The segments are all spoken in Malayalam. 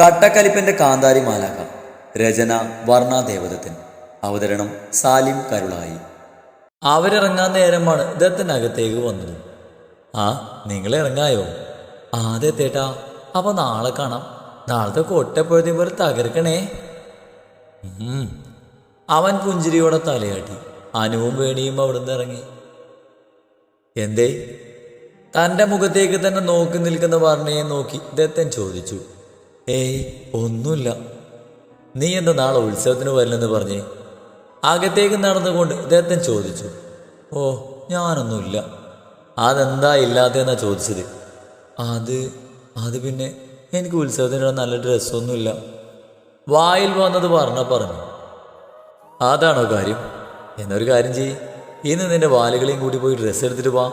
കട്ടക്കലിപ്പന്റെ കാന്താരി മാലാക രചന വർണാദേവതത്തിൻ അവതരണം സാലിം കരുളായി. അവരിറങ്ങാൻ നേരമാണ് ദത്തനകത്തേക്ക് വന്നത്. ആ നിങ്ങൾ ഇറങ്ങായോ? ആ ദത്തേട്ടാ അപ്പൊ നാളെ കാണാം. നാളത്തെ കൊട്ടപ്പോഴത്തെ പോലെ തകർക്കണേ. അവൻ പുഞ്ചിരിയോടെ തലയാട്ടി. അനുവും വേണിയും അവിടുന്ന് ഇറങ്ങി. എന്തേ? തന്റെ മുഖത്തേക്ക് തന്നെ നോക്കി നിൽക്കുന്ന വർണയെ നോക്കി ദത്തൻ ചോദിച്ചു. ഏയ് ഒന്നുമില്ല. നീ എന്താ നാളെ ഉത്സവത്തിന് വരില്ലെന്ന് പറഞ്ഞേ? അകത്തേക്ക് നടന്നുകൊണ്ട് ഇദ്ദേഹത്തെ ചോദിച്ചു. ഓ ഞാനൊന്നുമില്ല. അതെന്താ ഇല്ലാത്തതെന്നാ ചോദിച്ചത്? അത് അത് പിന്നെ എനിക്ക് ഉത്സവത്തിനുള്ള നല്ല ഡ്രസ്സൊന്നുമില്ല. വായിൽ വന്നത് പറഞ്ഞ പറഞ്ഞു. അതാണോ കാര്യം? എന്നൊരു കാര്യം ചെയ്യ്. ഇന്ന് നിന്റെ വാലുകളെയും കൂടി പോയി ഡ്രസ്സ് എടുത്തിട്ട് വാ.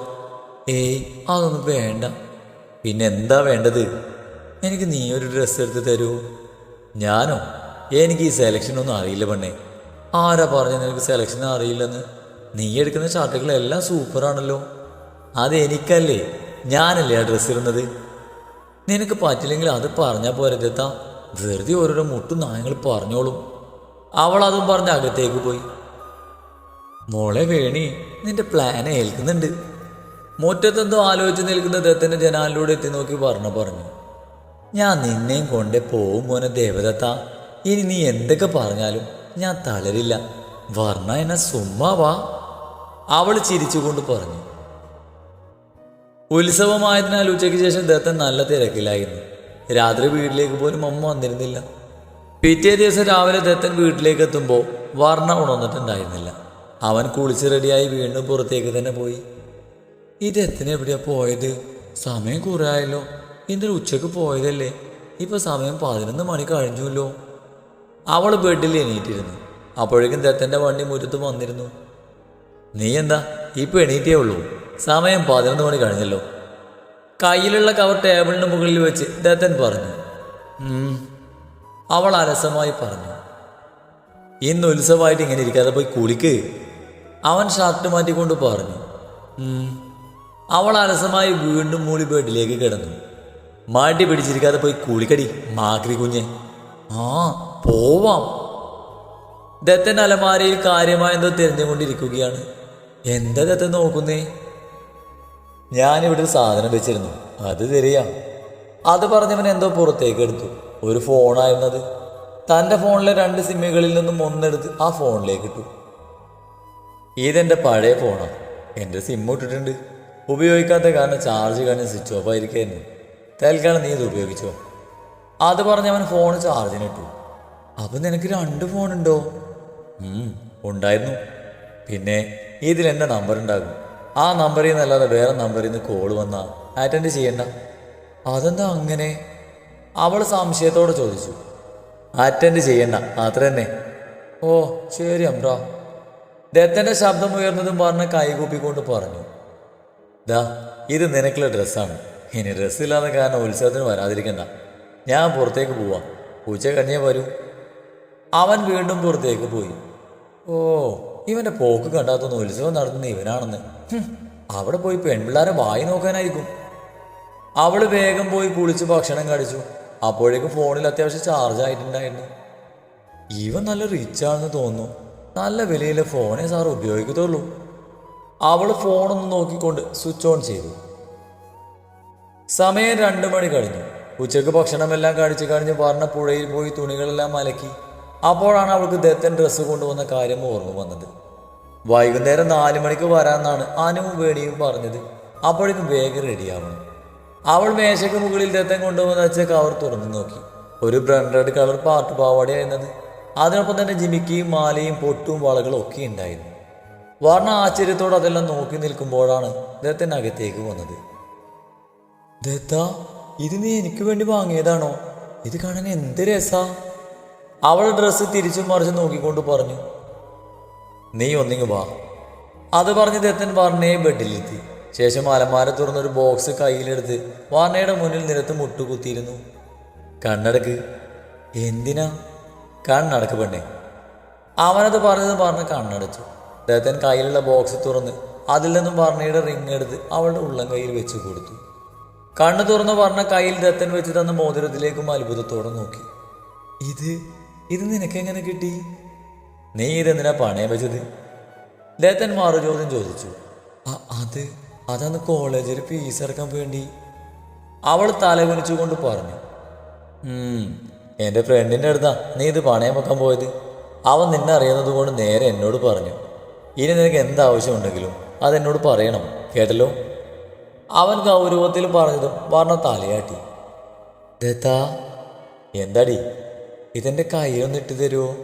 ഏയ് അതൊന്നും വേണ്ട. പിന്നെ എന്താ വേണ്ടത്? എനിക്ക് നീ ഒരു ഡ്രസ്സ് എടുത്ത് തരൂ. ഞാനോ? എനിക്ക് ഈ സെലക്ഷൻ ഒന്നും അറിയില്ല പെണ്ണേ. ആരാ പറഞ്ഞ നിനക്ക് സെലക്ഷൻ അറിയില്ലെന്ന്? നീ എടുക്കുന്ന ഷർട്ടുകളെല്ലാം സൂപ്പറാണല്ലോ അത് എനിക്കല്ലേ ഞാനല്ലേ ആ ഡ്രസ്സ് ഇടുന്നത്? നിനക്ക് പറ്റില്ലെങ്കിൽ അത് പറഞ്ഞാൽ പോരതെത്താ വെറുതെ ഓരോരോ മുട്ടും നായങ്ങൾ പറഞ്ഞോളും. അവൾ അതും പറഞ്ഞ് അകത്തേക്ക് പോയി. മോളെ വേണി നിന്റെ പ്ലാൻ ഏൽക്കുന്നുണ്ട്. മുറ്റത്തെന്തോ ആലോചിച്ച് നിൽക്കുന്ന ദത്തന്റെ ജനാലിലൂടെ എത്തി നോക്കി പറഞ്ഞു പറഞ്ഞു. ഞാൻ നിന്നെയും കൊണ്ടേ പോവും മോനെ ദേവദത്ത. ഇനി നീ എന്തൊക്കെ പറഞ്ഞാലും ഞാൻ തളരില്ല. വർണ എന്നെ സുമ്മാവാ അവൾ ചിരിച്ചുകൊണ്ട് പറഞ്ഞു. ഉത്സവമായതിനാൽ ഉച്ചയ്ക്ക് ശേഷം ദത്തൻ നല്ല തിരക്കിലായിരുന്നു. രാത്രി വീട്ടിലേക്ക് പോലും അമ്മ വന്നിരുന്നില്ല. പിറ്റേ ദിവസം രാവിലെ ദത്തൻ വീട്ടിലേക്ക് എത്തുമ്പോൾ വർണ ഉണർന്നിട്ടുണ്ടായിരുന്നില്ല. അവൻ കുളിച്ച് റെഡിയായി വീണ്ടും പുറത്തേക്ക് തന്നെ പോയി. ഈ ദത്തൻ എവിടെയാ പോയത്? സമയം കുറേ ആയല്ലോ. ഇന്നലെ ഉച്ചയ്ക്ക് പോയതല്ലേ? ഇപ്പൊ സമയം പതിനൊന്ന് മണി കഴിഞ്ഞുല്ലോ. അവൾ ബെഡിൽ എണീറ്റിരുന്നു. അപ്പോഴേക്കും ദത്തന്റെ വണ്ടി മുറ്റത്ത് വന്നിരുന്നു. നീ എന്താ? ഇപ്പൊ എണീറ്റേ ഉള്ളൂ. സമയം പതിനൊന്ന് മണി കഴിഞ്ഞല്ലോ. കയ്യിലുള്ള കവർ ടേബിളിന് മുകളിൽ വെച്ച് ദത്തൻ പറഞ്ഞു. അവൾ അലസമായി പറഞ്ഞു. ഇന്ന് ഉത്സവമായിട്ട് ഇങ്ങനെ ഇരിക്കാതെ പോയി കുളിക്ക്. അവൻ ഷർട്ട് മാറ്റിക്കൊണ്ട് പറഞ്ഞു. അവൾ അലസമായി വീണ്ടും മൂളി ബെഡിലേക്ക് കിടന്നു. മാട്ടി പിടിച്ചിരിക്കാതെ പോയി കുളിക്കടി മാക്രി കുഞ്ഞെ. ആ പോവാം. ദത്തൻ അലമാരയിൽ കാര്യമായെന്തോ തിരഞ്ഞുകൊണ്ടിരിക്കുകയാണ്. എന്താ ദത്തൻ നോക്കുന്നേ? ഞാനിവിടെ ഒരു സാധനം വെച്ചിരുന്നു. അത് തരിക അത് പറഞ്ഞവൻ എന്തോ പുറത്തേക്ക് എടുത്തു. ഒരു ഫോണായിരുന്നത്. തന്റെ ഫോണിലെ രണ്ട് സിമ്മുകളിൽ നിന്നും ഒന്നെടുത്ത് ആ ഫോണിലേക്ക് ഇട്ടു. ഇതെന്റെ പഴയ ഫോണാണ് എന്റെ സിം ഇട്ടിട്ടുണ്ട്. ഉപയോഗിക്കാത്ത കാരണം ചാർജ് കഴിഞ്ഞ് സ്വിച്ച് ഓഫ് ആയിരിക്കായിരുന്നു തൽക്കാലം നീ ഇത് ഉപയോഗിച്ചോ. അത് പറഞ്ഞവൻ ഫോൺ ചാർജിനിട്ടു അപ്പം നിനക്ക് രണ്ട് ഫോണുണ്ടോ ഉണ്ടോ? ഉണ്ടായിരുന്നു. പിന്നെ ഇതിൽ എന്റെ നമ്പർ ഉണ്ടാകും. ആ നമ്പറിൽ നിന്നല്ലാതെ വേറെ നമ്പറിൽ നിന്ന് കോൾ വന്നാൽ അറ്റൻഡ് ചെയ്യണ്ട. അതെന്താ അങ്ങനെ? അവൾ സംശയത്തോടെ ചോദിച്ചു. അറ്റൻഡ് ചെയ്യണ്ട അത്ര തന്നെ. ഓ ശരി അമ്രാ. ദത്തന്റെ ശബ്ദം ഉയർന്നതും പറഞ്ഞ് കൈകൂപ്പിക്കൊണ്ട് പറഞ്ഞു. ദാ ഇത് നിനക്കുള്ള ഡ്രസ്സാണ് ഇനി ഡ്രസ്സില്ലാത്ത കാരണം ഉത്സവത്തിന് വരാതിരിക്കണ്ട. ഞാൻ പുറത്തേക്ക് പോവാം. ഉച്ച കഴിഞ്ഞേ വരൂ. അവൻ വീണ്ടും പുറത്തേക്ക് പോയി. ഓ ഇവന്റെ പോക്ക് കണ്ടാത്തൊന്ന് ഉത്സവം നടത്തുന്ന ഇവനാണെന്ന്. അവിടെ പോയി പെൺപിള്ളേരെ വായി നോക്കാനായിരിക്കും. അവൾ വേഗം പോയി കുളിച്ച് ഭക്ഷണം കഴിച്ചു. അപ്പോഴേക്കും ഫോണിൽ അത്യാവശ്യം ചാർജ് ആയിട്ടുണ്ടായിരുന്നു. ഇവൻ നല്ല റിച്ച് ആണെന്ന് തോന്നുന്നു. നല്ല വിലയിലെ ഫോണേ സാർ ഉപയോഗിക്കത്തുള്ളൂ. അവൾ ഫോണൊന്ന് നോക്കിക്കൊണ്ട് സ്വിച്ച് ഓൺ ചെയ്തു. സമയം രണ്ടു മണി കഴിഞ്ഞു. ഉച്ചയ്ക്ക് ഭക്ഷണമെല്ലാം കഴിച്ചു കഴിഞ്ഞ് വർണ പുഴയിൽ പോയി തുണികളെല്ലാം മലക്കി അപ്പോഴാണ് അവൾക്ക് ദത്തൻ ഡ്രസ്സ് കൊണ്ടുവന്ന കാര്യം ഓർമ്മ വന്നത്. വൈകുന്നേരം നാല് മണിക്ക് വരാമെന്നാണ് അനുവും വേണിയും പറഞ്ഞത്. അപ്പോഴേക്കും വേഗം റെഡിയാവണം അവൾ മേശയ്ക്ക് മുകളിൽ ദത്തൻ കൊണ്ടുവന്ന വെച്ച കവർ തുറന്നു നോക്കി. ഒരു ബ്രണ്ടഡ് കളർ പാട്ട് പാവാടയായിരുന്നത് അതിനൊപ്പം തന്നെ ജിമിക്കിയും മാലയും പൊട്ടും വളകളും ഒക്കെ ഉണ്ടായിരുന്നു. വർണ ആശ്ചര്യത്തോടെ അതെല്ലാം നോക്കി നിൽക്കുമ്പോഴാണ് ദത്തൻ അകത്തേക്ക് വന്നത്. ദത്ത ഇത് നീ എനിക്ക് വേണ്ടി വാങ്ങിയതാണോ? ഇത് കാണാൻ എന്ത് രസ. അവൾ ഡ്രസ്സ് തിരിച്ചും മറിച്ചും നോക്കിക്കൊണ്ട് പറഞ്ഞു നീ ഒന്നിങ്ങ് വാ. അത് പറഞ്ഞ് ദത്തൻ വാർണയെ ബെഡിലെത്തി. ശേഷം അലമാര തുറന്നൊരു ബോക്സ് കയ്യിലെടുത്ത് വാർണയുടെ മുന്നിൽ നിരത്ത് മുട്ടുകുത്തിയിരുന്നു. കണ്ണടക്ക്. എന്തിനാ? കണ്ണടക്ക് പെണ്ണേ. അവനത് പറഞ്ഞത് പറഞ്ഞ് കണ്ണടച്ചു. ദത്തൻ കയ്യിലുള്ള ബോക്സ് തുറന്ന് അതിൽ നിന്നും വർണയുടെ റിങ് എടുത്ത് അവളുടെ ഉള്ളം കയ്യിൽ വെച്ച് കൊടുത്തു. കണ്ണു തുറന്ന് പറഞ്ഞ കയ്യിൽ ദത്തൻ വെച്ച് തന്ന മോതിരത്തിലേക്കും അത്ഭുതത്തോടെ നോക്കി. ഇത് ഇത് നിനക്കെങ്ങനെ കിട്ടി? നീ ഇതെന്തിനാ പണയം വെച്ചത്? ദത്തൻ മാറു ചോദ്യം ചോദിച്ചു. "അ- അത് അതന്ന് കോളേജിൽ ഫീസ് ഇറക്കാൻ വേണ്ടി. അവൾ തലകുനിച്ചുകൊണ്ട് പറഞ്ഞു. "ഉം, എന്റെ ഫ്രണ്ടിന്റെ അടുത്താ നീ ഇത് പണയം വെക്കാൻ പോയത്. അവൻ നിന്നെ അറിയുന്നത് കൊണ്ട് നേരെ എന്നോട് പറഞ്ഞു. ഇനി നിനക്ക് എന്താവശ്യമുണ്ടെങ്കിലും അതെന്നോട് പറയണം. കേട്ടല്ലോ? അവൻ ഗൗരവത്തിൽ പറഞ്ഞതും വർണ തലയാട്ടി. ദത്താ എന്താടി? ഇതെന്റെ കയ്യിലൊന്ന് ഇട്ട് തരുമോ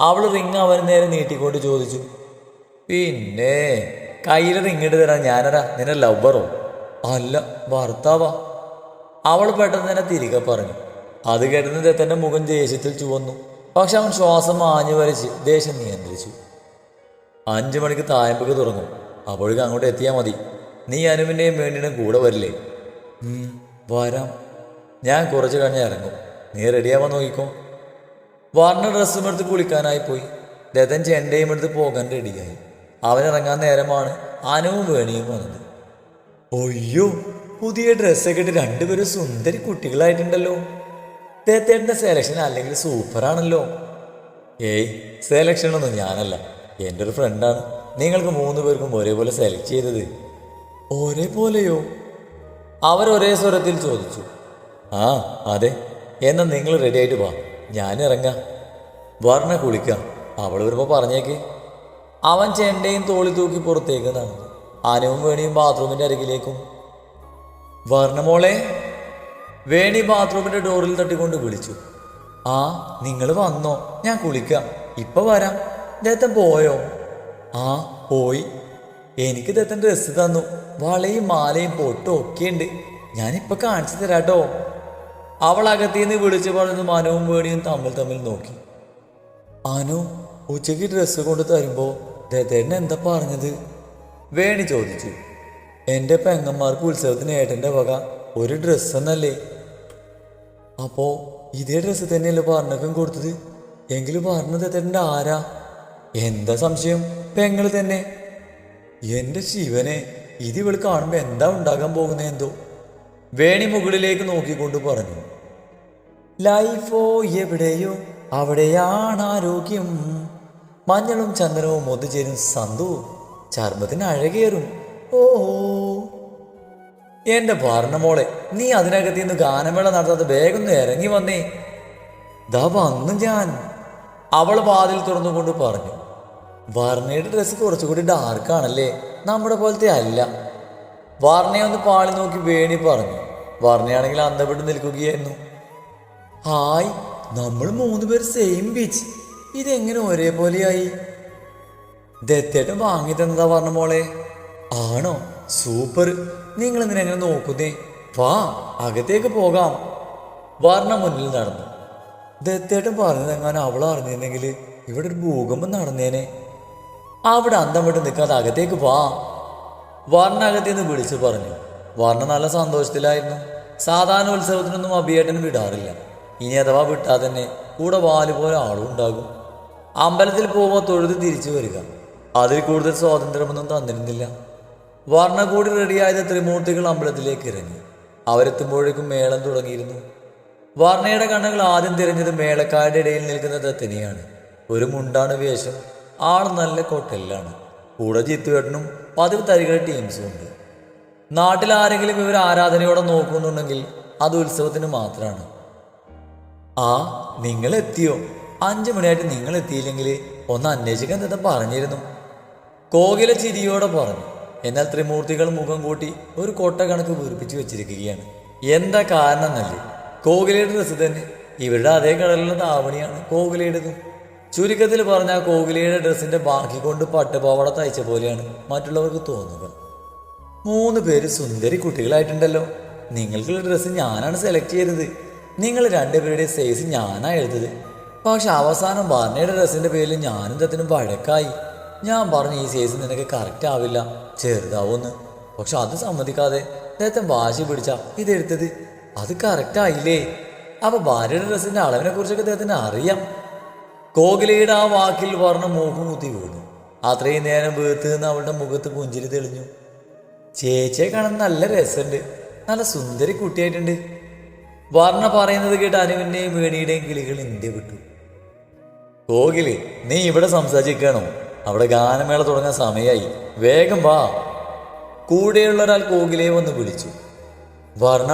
അവൾ റിങ് അവൻ നേരെ നീട്ടിക്കൊണ്ട് ചോദിച്ചു. പിന്നെ കയ്യിൽ റിങ് ഇട്ട് തരാൻ ഞാനരാ നിന്നെ ലവറോ അല്ല ഭർത്താവാ. അവൾ പെട്ടെന്ന് തന്നെ തിരികെ പറഞ്ഞു. അത് കേട്ടെന്ന് ദത്തന്റെ മുഖം ദേഷ്യത്തിൽ ചുവന്നു. പക്ഷെ അവൻ ശ്വാസം മാഞ്ഞു വരച്ച് ദേഷ്യം നിയന്ത്രിച്ചു. അഞ്ചു മണിക്ക് തായമ്പക്ക് തുടങ്ങും അപ്പോഴേക്കും അങ്ങോട്ട് എത്തിയാൽ മതി. നീ അനുവിന്റെയും വേണ്ടിയും കൂടെ വരില്ലേ? വരാം. ഞാൻ കുറച്ച് കഴിഞ്ഞ് ഇറങ്ങും. നീ റെഡിയാവാൻ നോക്കിക്കോ. വർണ ഡ്രസ്സും എടുത്ത് കുളിക്കാനായി പോയി. രഥൻ ചെണ്ടയും എടുത്ത് പോകാൻ റെഡിയായി അവനിറങ്ങാൻ നേരമാണ് അനുവും വേണിയും വന്നത്. ഒയ്യോ പുതിയ ഡ്രസ്സൊക്കെ ഇട്ട് രണ്ടുപേരും സുന്ദരി കുട്ടികളായിട്ടുണ്ടല്ലോ. ദത്തേട്ടന്റെ സെലക്ഷൻ അല്ലെങ്കിൽ സൂപ്പറാണല്ലോ ഏയ് സെലക്ഷനൊന്നും ഞാനല്ല. എന്റെ ഒരു ഫ്രണ്ടാണ് നിങ്ങൾക്ക് മൂന്ന് പേർക്കും ഒരേപോലെ സെലക്ട് ചെയ്തത്. ഒരേപോലെയോ? അവർ ഒരേ സ്വരത്തിൽ ചോദിച്ചു. ആ അതെ. എന്നാ നിങ്ങൾ റെഡി ആയിട്ട് വാ. ഞാൻ ഇറങ്ങാം. വർണ കുളിക്കാം. അവൾ വരുമ്പോൾ പറഞ്ഞേക്ക്. അവൻ ചെണ്ടയും തോളി തൂക്കി പുറത്തേക്ക് നടന്നു. ആനവും വേണിയും ബാത്റൂമിന്റെ അരികിലേക്കും. വർണമോളെ വേണി ബാത്റൂമിന്റെ ഡോറിൽ തട്ടിക്കൊണ്ട് വിളിച്ചു. ആ നിങ്ങൾ വന്നോ. ഞാൻ കുളിക്കാം. ഇപ്പൊ വരാം. ദത്തൻ പോയോ? ആ പോയി. എനിക്ക് ദത്തൻ ഡ്രസ്സ് തന്നു. വളയും മാലയും പൊട്ടും ഒക്കെ ഉണ്ട് ഞാനിപ്പൊ കാണിച്ചു തരാട്ടോ. അവൾ അകത്തിന്ന് വിളിച്ചു പറഞ്ഞു മനവും വേണിയും തമ്മിൽ തമ്മിൽ നോക്കി. അനു ഉച്ചയ്ക്ക് ഡ്രസ്സ് കൊണ്ട് തരുമ്പോൾ ദത്തേട്ടൻ എന്താ പറഞ്ഞത്? വേണി ചോദിച്ചു. എന്റെ പെങ്ങന്മാർക്ക് ഉത്സവത്തിന് ഏട്ടന്റെ വക ഒരു ഡ്രസ്സ് എന്നല്ലേ? അപ്പോൾ ഇതേ ഡ്രസ്സ് തന്നെയല്ലേ പറഞ്ഞക്കും കൊടുത്തത്? എങ്കിലും പറഞ്ഞത് ദത്തേട്ടന്റെ ആരാ? എന്താ സംശയം? പെങ്ങൾ തന്നെ. എന്റെ ശിവനെ ഇത് ഇവൾ കാണുമ്പോൾ എന്താ ഉണ്ടാകാൻ പോകുന്നതെന്തോ വേണി മുകളിലേക്ക് നോക്കിക്കൊണ്ട് പറഞ്ഞു ലൈഫോ എവിടെയോ അവിടെയാണ് ആരോഗ്യം. മഞ്ഞളും ചന്ദനവും ഒത്തുചേരും സന്തു ചർമ്മത്തിന് അഴകേറും. ഓഹോ. എന്റെ ഭരണമോളെ നീ അതിനകത്ത് നിന്ന് ഗാനമേള നടത്താതെ വേഗം ഇറങ്ങി വന്നേ. ദാ വന്നു ഞാൻ. അവൾ വാതിൽ തുറന്നുകൊണ്ട് പറഞ്ഞു വർണയുടെ ഡ്രസ്സ് കുറച്ചുകൂടി ഡാർക്ക് ആണല്ലേ? നമ്മുടെ പോലത്തെ അല്ല. വർണയെ ഒന്ന് പാളി നോക്കി വേണി പറഞ്ഞു. വർണയാണെങ്കിൽ അന്തപ്പെട്ട് നിൽക്കുകയായിരുന്നു. ഹായ് നമ്മൾ മൂന്ന് പേർ സെയിം ബീച്ച് ഇതെങ്ങനെ ഒരേപോലെയായി? ദത്തേട്ടൻ വാങ്ങി തന്നതാ പറഞ്ഞ മോളെ. ആണോ? സൂപ്പർ. നിങ്ങൾ എന്തിനാ എങ്ങനെ നോക്കുന്നേ? വാ അകത്തേക്ക് പോകാം. വർണ മുന്നിൽ നടന്നു. ദത്തേട്ടൻ പറഞ്ഞതെങ്ങാനും അവൾ അറിഞ്ഞിരുന്നെങ്കിൽ ഇവിടെ ഒരു ഭൂകമ്പം നടന്നേനെ. അവിടെ അന്തം വിട്ട് നിൽക്കാതെ അകത്തേക്ക് പോ വർണകത്തിൽ അകത്തേന്ന് വിളിച്ചു പറഞ്ഞു. വർണ നല്ല സന്തോഷത്തിലായിരുന്നു. സാധാരണ ഉത്സവത്തിനൊന്നും അഭിയേട്ടൻ വിടാറില്ല. ഇനി അഥവാ വിട്ടാൽ തന്നെ കൂടെ വാൽ പോലെ ആളും ഉണ്ടാകും. അമ്പലത്തിൽ പോകുമ്പോൾ തൊഴുത് തിരിച്ചു വരിക. അതിൽ കൂടുതൽ സ്വാതന്ത്ര്യമൊന്നും തന്നിരുന്നില്ല. വർണ കൂടി റെഡിയായത് ത്രിമൂർത്തികൾ അമ്പലത്തിലേക്ക് ഇറങ്ങി. അവരെത്തുമ്പോഴേക്കും മേളം തുടങ്ങിയിരുന്നു. വർണയുടെ കണ്ണുകൾ ആദ്യം തിരഞ്ഞത് മേളക്കാരുടെ ഇടയിൽ നിൽക്കുന്ന ദത്തനെയാണ്. ഒരു മുണ്ടാണ് വേഷം. ആൾ നല്ല കൊട്ടലിലാണ്. കൂടെ ജിത്തുവേട്ടനും പതിവ് തരികളെ ടീംസും ഉണ്ട്. നാട്ടിൽ ആരെങ്കിലും ഇവർ ആരാധനയോടെ നോക്കുന്നുണ്ടെങ്കിൽ അത് ഉത്സവത്തിന് മാത്രമാണ് ആ നിങ്ങൾ എത്തിയോ? അഞ്ചു മണിയായിട്ട് നിങ്ങൾ എത്തിയില്ലെങ്കിൽ ഒന്ന് അന്വേഷിക്കാൻ തന്നെ പറഞ്ഞിരുന്നു. കോകില ചിരിയോടെ പറഞ്ഞു. എന്നാൽ ത്രിമൂർത്തികൾ മുഖം കൂട്ടി ഒരു കൊട്ട കണക്ക് വീർപ്പിച്ചു വെച്ചിരിക്കുകയാണ്. എന്താ കാരണം എന്നല്ലേ? കോകിലയുടെ ഡ്രസ്സ് തന്നെ ഇവരുടെ അതേ കടലുള്ള താവണിയാണ് കോകിലയുടേതും. ചുരുക്കത്തിൽ പറഞ്ഞ കോകിലയുടെ ഡ്രസ്സിന്റെ ബാക്കി കൊണ്ട് പട്ടുപാവട തയ്ച്ച പോലെയാണ് മറ്റുള്ളവർക്ക് തോന്നുക. മൂന്ന് പേര് സുന്ദരി കുട്ടികളായിട്ടുണ്ടല്ലോ. നിങ്ങൾക്കുള്ള ഡ്രസ്സ് ഞാനാണ് സെലക്ട് ചെയ്തത്. നിങ്ങൾ രണ്ടുപേരുടെ സൈസ് ഞാനാണ് എഴുതത് പക്ഷെ അവസാനം ഭരണയുടെ ഡ്രസ്സിന്റെ പേരിൽ ഞാനും തത്തിനും വഴക്കായി. ഞാൻ പറഞ്ഞു ഈ സൈസ് നിനക്ക് കറക്റ്റ് ആവില്ല ചെറുതാവൂന്ന്. പക്ഷെ അത് സമ്മതിക്കാതെ നേരത്തെ വാശി പിടിച്ച ഇതെടുത്തത്. അത് കറക്റ്റ് ആയില്ലേ? അപ്പൊ ഭാര്യയുടെ ഡ്രസ്സിന്റെ അളവിനെ കുറിച്ചൊക്കെ അദ്ദേഹത്തിന് അറിയാം. കോകിലയുടെ ആ വാക്കിൽ വർണ മൂക്കും കുത്തി വീണു. അത്രയും നേരം വീർത്ത് നിന്ന് അവളുടെ മുഖത്ത് പുഞ്ചിരി തെളിഞ്ഞു. ചേച്ചിയെ കാണാൻ നല്ല രസമുണ്ട്. നല്ല സുന്ദരി കുട്ടിയായിട്ടുണ്ട്. വർണ പറയുന്നത് കേട്ട് അനുവിന്റെയും വേണിയുടെയും കിളികൾ ഇന്ത്യ വിട്ടു. കോകിൽ നീ ഇവിടെ സംസാരിക്കണോ? അവിടെ ഗാനമേള തുടങ്ങാൻ സമയമായി വേഗം വാ. കൂടെയുള്ള ഒരാൾ കോകിലയെ വന്ന് വിളിച്ചു. വർണ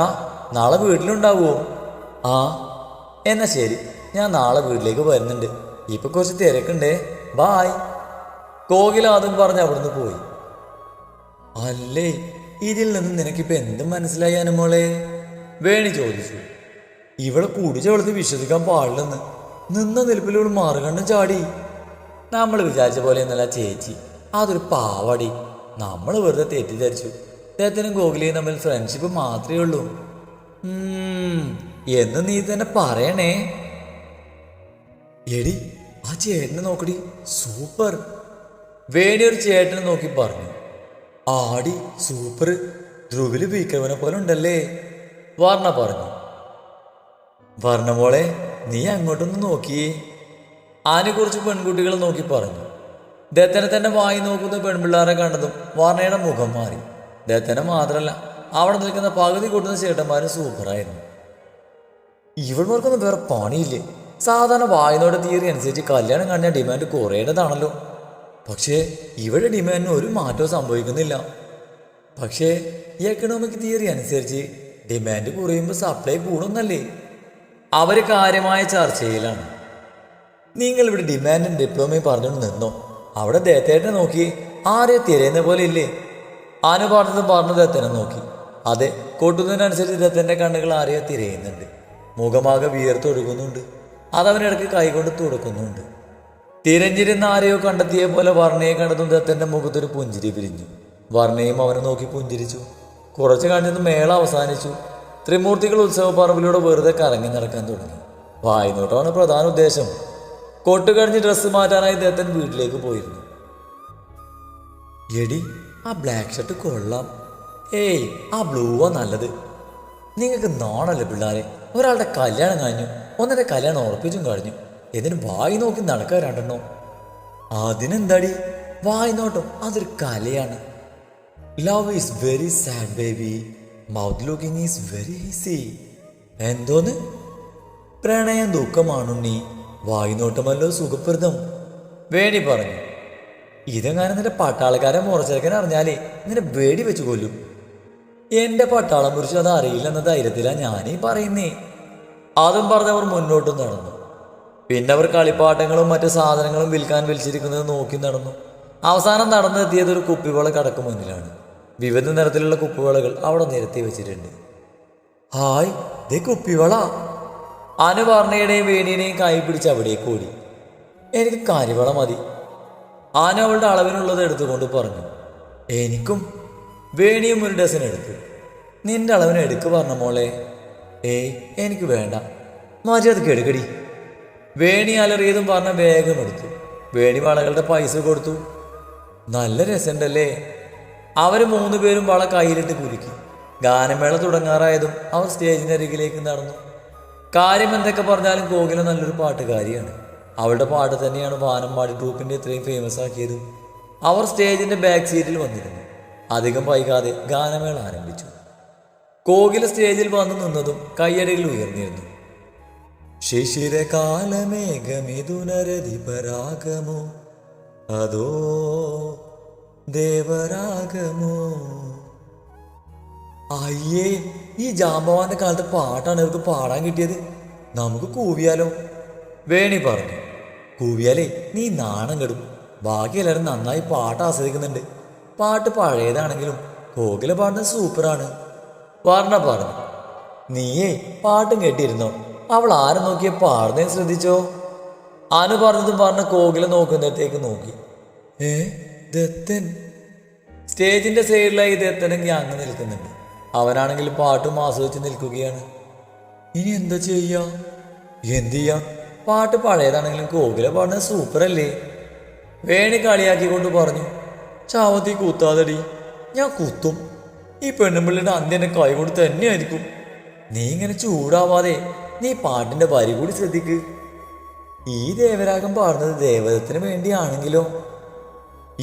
നാളെ വീട്ടിലുണ്ടാവുമോ ആ എന്നാ ശരി. ഞാൻ നാളെ വീട്ടിലേക്ക് വരുന്നുണ്ട്. ഇപ്പൊ കുറച്ച് തിരക്കുണ്ടേ. ബായ് കോകില പറഞ്ഞ് അവിടുന്ന് പോയി. അല്ലേ? ഇതിൽ നിന്ന് നിനക്കിപ്പോ എന്ത് മനസ്സിലായി അനുമോളെ വേണി ചോദിച്ചു. ഇവിടെ കുടിച്ച വെള്ളത്തിൽ വിശ്വസിക്കാൻ പാടില്ലെന്ന്. നിന്ന നിൽപ്പിൽ ഇവൾ ചാടി. നമ്മൾ വിചാരിച്ച പോലെ എന്നല്ല ചേച്ചി. അതൊരു പാവടി. നമ്മൾ വെറുതെ തെറ്റിദ്ധരിച്ചു. അദ്ദേഹത്തിനും ഗോകുലിയും തമ്മിൽ ഫ്രണ്ട്ഷിപ്പ് മാത്രമേ ഉള്ളൂ. എന്ന് നീ തന്നെ പറയണേ. എടി ആ ചേട്ടനെ നോക്കടി. സൂപ്പർ. വേണി ഒരു ചേട്ടനെ നോക്കി പറഞ്ഞു. ആടി സൂപ്പർ. ധ്രുവിൽ വിക്രമനെ പോലെ ഉണ്ടല്ലേ? വർണ പറഞ്ഞു. വർണ മോളെ നീ അങ്ങോട്ടൊന്ന് നോക്കി ആനെ കുറിച്ച് പെൺകുട്ടികളെ നോക്കി പറഞ്ഞു. ദത്തനെ തന്നെ വായി നോക്കുന്ന പെൺപിള്ളാരെ കണ്ടതും വർണയുടെ മുഖം മാറി. ദത്തനെ മാത്രമല്ല അവിടെ നിൽക്കുന്ന പകുതി കൂട്ടുന്ന ചേട്ടന്മാരും സൂപ്പറായിരുന്നു. ഇവൾമാർക്കൊന്നും വേറെ പണിയില്ലേ? സാധാരണ വായനയുടെ തിയറി അനുസരിച്ച് കല്യാണം കാണാൻ ഡിമാൻഡ് കുറേണ്ടതാണല്ലോ പക്ഷേ ഇവിടെ ഡിമാൻഡിന് ഒരു മാറ്റവും സംഭവിക്കുന്നില്ല. പക്ഷേ എക്കണോമിക് തിയറി അനുസരിച്ച് ഡിമാൻഡ് കുറയുമ്പോൾ സപ്ലൈ കൂടുന്നല്ലേ? അവർ കാര്യമായ ചർച്ചയിലാണ്. നിങ്ങൾ ഇവിടെ ഡിമാൻഡും ഡിപ്ലോമയും പറഞ്ഞുകൊണ്ട് നിന്നോ? അവിടെ ദേത്തേട്ടനെ നോക്കി. ആരെ തിരയുന്ന പോലെ ഇല്ലേ? ആന പറഞ്ഞതും പറഞ്ഞു ദത്തനെ നോക്കി. അതെ കൊട്ടുന്നതിനനുസരിച്ച് ദത്തന്റെ കണ്ണുകൾ ആരെയോ തിരയുന്നുണ്ട്. മുഖമാകെ വിയർത്തൊഴുകുന്നുണ്ട്. അതവനിടയ്ക്ക് കൈകൊണ്ട് തുടക്കുന്നുണ്ട്. തിരഞ്ഞിരുന്ന ആരെയോ കണ്ടെത്തിയ പോലെ വർണയെ കണ്ടതും ദത്തന്റെ മുഖത്തൊരു പുഞ്ചിരി പിരിഞ്ഞു വർണയും അവനെ നോക്കി പുഞ്ചിരിച്ചു. കുറച്ച് കഴിഞ്ഞതും മേള അവസാനിച്ചു. ത്രിമൂർത്തികൾ ഉത്സവ പറമ്പിലൂടെ വെറുതെ കറങ്ങി നടക്കാൻ തുടങ്ങി. വായ്നോട്ടമാണ് പ്രധാന ഉദ്ദേശം. കൊട്ടുകഴിഞ്ഞ് ഡ്രസ്സ് മാറ്റാനായി ദത്തൻ വീട്ടിലേക്ക് പോയിരുന്നു. എടി ആ ബ്ലാക്ക് ഷർട്ട് കൊള്ളാം. ഏയ് ആ ബ്ലൂവാ നല്ലത്. നിങ്ങൾക്ക് നാണല്ലേ പിള്ളേരെ? ഒരാളുടെ കല്യാണം കഴിഞ്ഞു. ഒന്നിന്റെ കല്യാണം ഉറപ്പിച്ചും കഴിഞ്ഞു. എന്നിട്ട് വായി നോക്കി നടക്കാൻ രണ്ടെണ്ണോ അതിനെന്താടി? വായി നോട്ടം അതൊരു കലയാണ്. Love is very sad baby mouth looking is very easy എന്തോന്ന്? പ്രണയം ദുഃഖമാണുണ്ണി വായുനോട്ടമല്ലോ സുഖപ്രദം. വേണി പറഞ്ഞു. ഇതെങ്ങാനും നിന്റെ പട്ടാളക്കാരെ മുറച്ചെടുക്കാൻ അറിഞ്ഞാലേ നിന്നെ വേടി വെച്ച് കൊല്ലും. എന്റെ പട്ടാളം കുറിച്ച് അത് അറിയില്ലെന്ന ധൈര്യത്തിലാണ് ഞാനീ പറയുന്നേ. അതും പറഞ്ഞവർ മുന്നോട്ട് നടന്നു. പിന്നെ അവർ കളിപ്പാട്ടങ്ങളും മറ്റു സാധനങ്ങളും വിൽക്കാൻ വിളിച്ചിരിക്കുന്നത് നോക്കി നടന്നു. അവസാനം നടന്നെത്തിയത് ഒരു കുപ്പിവള കടക്ക് മുന്നിലാണ്. വിവിധ നിറത്തിലുള്ള കുപ്പിവളകൾ അവിടെ നിരത്തി വെച്ചിട്ടുണ്ട്. ഹായ് ദേ കുപ്പിവള. അനുവർണയുടെയും വേണിയുടെയും കൈ പിടിച്ച് അവിടേക്ക് ഓടി. എനിക്ക് കരിവള മതി. ആന അവളുടെ അളവിനുള്ളത് എടുത്തുകൊണ്ട് പറഞ്ഞു. എനിക്കും വേണിയും ഒരു ഡസൻ എടുത്തു നിന്റെ അളവിന് എടുക്ക് പറഞ്ഞ മോളെ. ഏയ് എനിക്ക് വേണ്ട. മര്യാദയ്ക്ക് കെടുക്കടി വേണി അലറിയതും പറഞ്ഞ വേഗം എടുത്തു. വേണി വളകളുടെ പൈസ കൊടുത്തു. നല്ല രസമുണ്ടല്ലേ? അവർ മൂന്ന് പേരും വള കയ്യിലിട്ട് കുരുക്കി. ഗാനമേള തുടങ്ങാറായതും അവർ സ്റ്റേജിന്റെ അരികിലേക്ക് നടന്നു. കാര്യം എന്തൊക്കെ പറഞ്ഞാലും കോകില നല്ലൊരു പാട്ടുകാരിയാണ്. അവളുടെ പാട്ട് തന്നെയാണ് വാനമ്പാടി ഗ്രൂപ്പിന്റെ ഇത്രയും ഫേമസ് ആക്കിയത്. അവർ സ്റ്റേജിന്റെ ബാക്ക് സീറ്റിൽ വന്നിരുന്നു. അധികം വൈകാതെ ഗാനമേള ആരംഭിച്ചു. കോകില സ്റ്റേജിൽ വന്നു നിന്നതും കയ്യടികൾ ഉയർന്നിരുന്നു. ശിശിരകാലമേഘമിതുനരതിപരാഗമോ അതോ ദേവരാഗമോ? അയ്യേ ഈ ജാമ്പവാന്റെ കാലത്ത് പാട്ടാണ് ഇവർക്ക് പാടാൻ കിട്ടിയത്. നമുക്ക് കൂവിയാലോ? വേണി പറഞ്ഞു. കൂവിയാലേ നീ നാണം കെടും. ബാക്കി എല്ലാവരും നന്നായി പാട്ട് ആസ്വദിക്കുന്നുണ്ട്. പാട്ട് പഴയതാണെങ്കിലും കോകില പാടുന്നത് സൂപ്പറാണ്. വർണ പറഞ്ഞു നീയേ പാട്ടും കേട്ടിരുന്നോ? അവൾ ആരെ നോക്കിയ പാടുന്നേ ശ്രദ്ധിച്ചോ? അനു പറഞ്ഞതും പറഞ്ഞ കോകില നോക്കുന്നിടത്തേക്ക് നോക്കി. ഏ ദത്തൻ. സ്റ്റേജിന്റെ സൈഡിലായി ദത്തനും അങ്ങ് നിൽക്കുന്നുണ്ട്. അവനാണെങ്കിൽ പാട്ടും ആസ്വദിച്ച് നിൽക്കുകയാണ്. ഇനി എന്താ ചെയ്യാ? എന്ത് ചെയ്യാ? പാട്ട് പഴയതാണെങ്കിലും കോകില പാടുന്നത് സൂപ്പർ അല്ലേ വേണി കളിയാക്കിക്കൊണ്ട് പറഞ്ഞു ചാവത്തി കൂത്താതടി. ഞാൻ കുത്തും. ഈ പെണ്ണുമ്പിള്ളിയുടെ അന്ത്യ എന്നെ കൈ കൊണ്ട് തന്നെയായിരിക്കും. നീ ഇങ്ങനെ ചൂടാവാതെ നീ പാട്ടിന്റെ വരി കൂടി ശ്രദ്ധിക്ക്. ഈ ദേവരാഗം പാടുന്നത് ദേവതത്തിന് വേണ്ടിയാണെങ്കിലോ?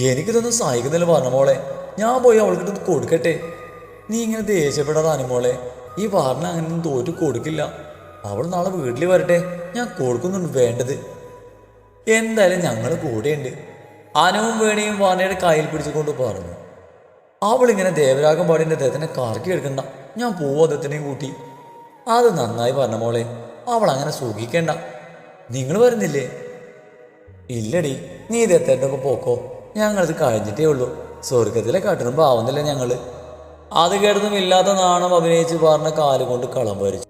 എനിക്കിതൊന്നും സഹിക്കുന്നില്ല പറഞ്ഞ മോളെ ഞാൻ പോയി അവൾക്കിട്ട് കൊടുക്കട്ടെ. നീ ഇങ്ങനെ ദേഷ്യപ്പെടാതാണ് മോളെ ഈ വാറിന് അങ്ങനെ തോറ്റു കൊടുക്കില്ല. അവൾ നാളെ വീട്ടിൽ വരട്ടെ. ഞാൻ കൊടുക്കുന്നുണ്ട് വേണ്ടത്. എന്തായാലും ഞങ്ങൾ കൂടെയുണ്ട്. അനവും വേണിയും വാനയുടെ കയ്യിൽ പിടിച്ചുകൊണ്ട് പറഞ്ഞു. അവളിങ്ങനെ ദേവരാഗം പാടിന്റെ അദ്ദേഹത്തിനെ കറക്കി എടുക്കണ്ട. ഞാൻ പോവും അദ്ദേഹത്തിനെയും കൂട്ടി. അത് നന്നായി പറഞ്ഞ മോളെ അവൾ അങ്ങനെ സൂഖിക്കേണ്ട. നിങ്ങൾ വരുന്നില്ലേ? ഇല്ലടി നീ ഇതെത്തേന്റെ ഒക്കെ പോക്കോ. ഞങ്ങളത് കഴിഞ്ഞിട്ടേ ഉള്ളൂ. സ്വർഗത്തിലെ കട്ടിടുമ്പോൾ ആവുന്നില്ല ഞങ്ങൾ അത് കേട്ടതും ഇല്ലാത്ത നാണം അഭിനയിച്ച് പറഞ്ഞ കാലുകൊണ്ട് കളം വരച്ചു.